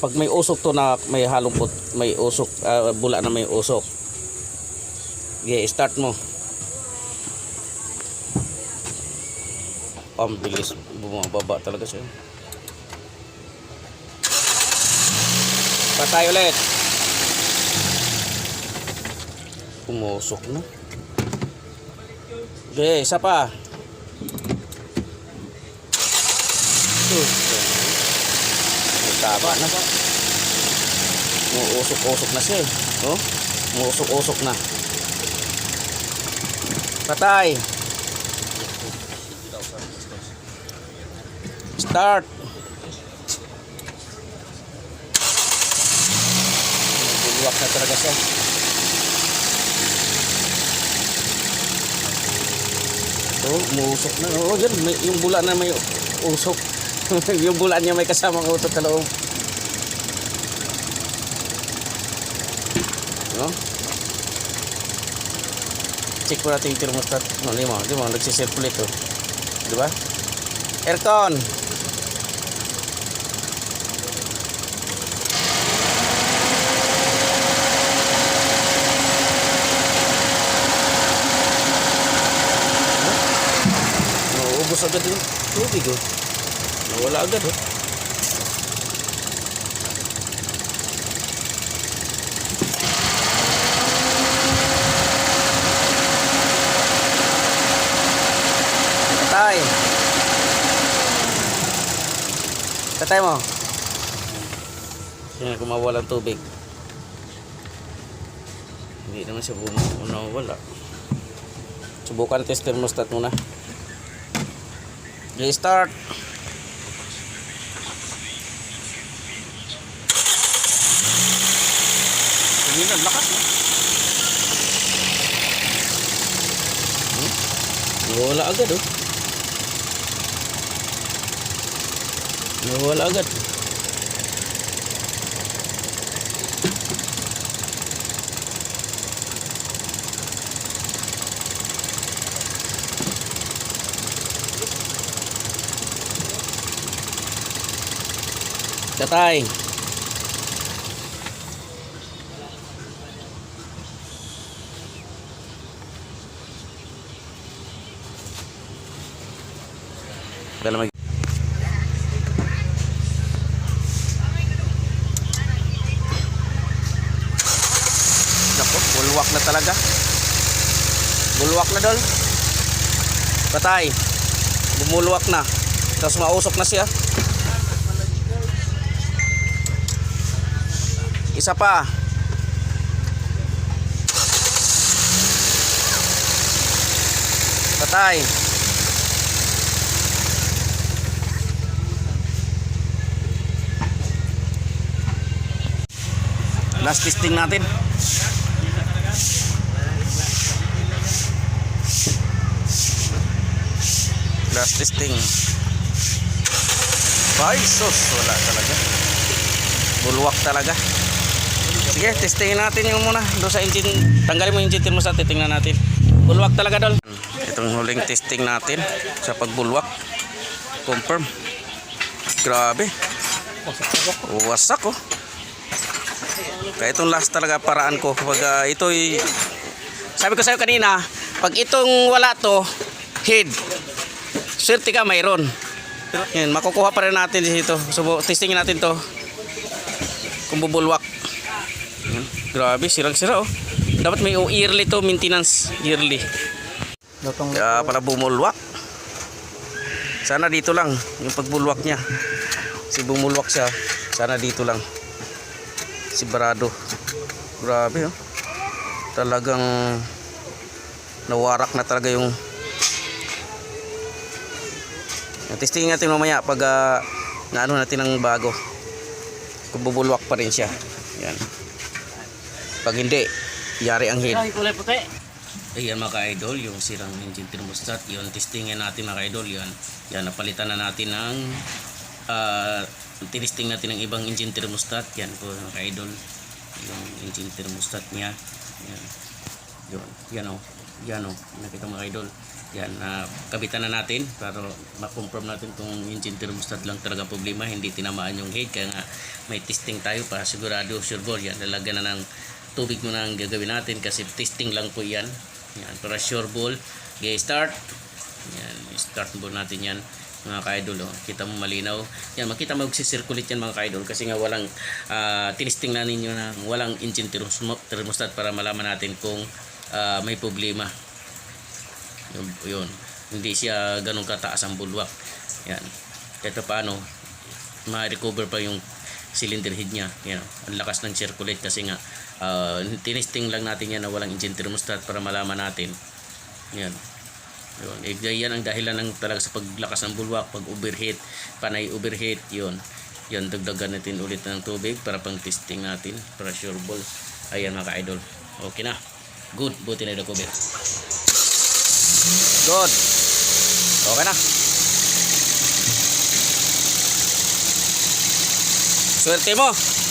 Pag may usok to na may halong put, may usok, ah, bula na may usok. Okay, start mo. Ang bilis bumababa talaga siya. Patay ulit. Pumusok na. Okay, isa pa. Sus. Taba na. Muusok-usok na siya eh. Oh? Muusok-usok na. Patay. Start. Buluwak na talaga siya. Oh, umusok na. Oh, yan. May, yung bula na may usok. yung bula niya may kasamang utot sa loob. No? Check mo natin yung thermostat. No, di mo, nagsisirculate to. Di ba? Aircon. Nauubos agad yung tubig oh. Nawala agad oh. Tatay mo. Yan, kumawala ng tubig. Hindi naman siya nawala. Subukan test thermostat muna. Restart. Hindi na, lakas na. Hmm? Nawala agad oh. Nawala agad. Tatay. Dala mag bulwak na talaga. Bulwak na dol. Patay. Bumulwak na. Tapos mausok na siya. Isa pa. Patay. Last testing natin. Last testing. Ay, sus. Wala talaga. Bulwak talaga. Sige, testingin natin yung muna. Doon sa engine. Tanggalin mo yung engine mo sa titingnan natin. Bulwak talaga doon. Itong huling testing natin sa pagbulwak. Confirm. Grabe. Wasak oh. Kaya itong last talaga paraan ko kapag ah, ito'y sabi ko sa'yo kanina, pag itong wala to, head. Swerte ka mayroon. Yan, makukuha pa rin natin dito. So, testingin natin to. Kung bubulwak. Yan. Grabe, sirang-sira oh. Dapat may yearly to, maintenance. Yearly. Kaya pala bumulwak. Sana dito lang, yung pagbulwak niya. Si bumulwak siya, sana dito lang. Si Barado. Grabe oh. Talagang nawarak na talaga yung Testingin natin mamaya pag uh, naano natin ng bago. Kung bubulwak pa rin siya. Yan. Pag hindi, yari ang head. Ay, kulay puti. Ayan mga ka-idol, yung sirang engine thermostat, yun, testingin natin mga ka-idol, yan. Yan, napalitan na natin ng, ah, tinisting natin ng ibang engine thermostat, yan po mga ka-idol, yung engine thermostat niya, yan. Yun, yan o, yan o, nakita mga ka-idol. Yan, na kabitan na natin para ma-confirm natin kung engine thermostat lang talaga problema, hindi tinamaan yung head. Kaya nga may testing tayo para sigurado sure ball. Yan, lalagyan na ng tubig muna ang gagawin natin kasi testing lang po yan. Yan, para sure ball. Okay, start. Yan, start po natin yan mga ka-idol. Oh. Kita mo malinaw. Yan, makita magsisirculate yan mga ka-idol kasi nga walang ah, tinisting na ninyo na walang engine thermos- thermostat para malaman natin kung ah, may problema. Yun. Hindi siya ganun kataas ang bulwak. Yan. Kahit pa paano, ma-recover pa yung cylinder head niya. Yan. Ang lakas ng circulate kasi nga ah, tinisting lang natin yan na walang engine thermostat para malaman natin. Yan. Yun. Eh, yan ang dahilan ng talaga sa paglakas ng bulwak, pag overheat, panay overheat, yun. Yan, dagdagan natin ulit ng tubig para pang testing natin, para sure ball. Ayan mga ka-idol. Okay na. Good. Buti na recover. Good. Okay na. Swerte mo.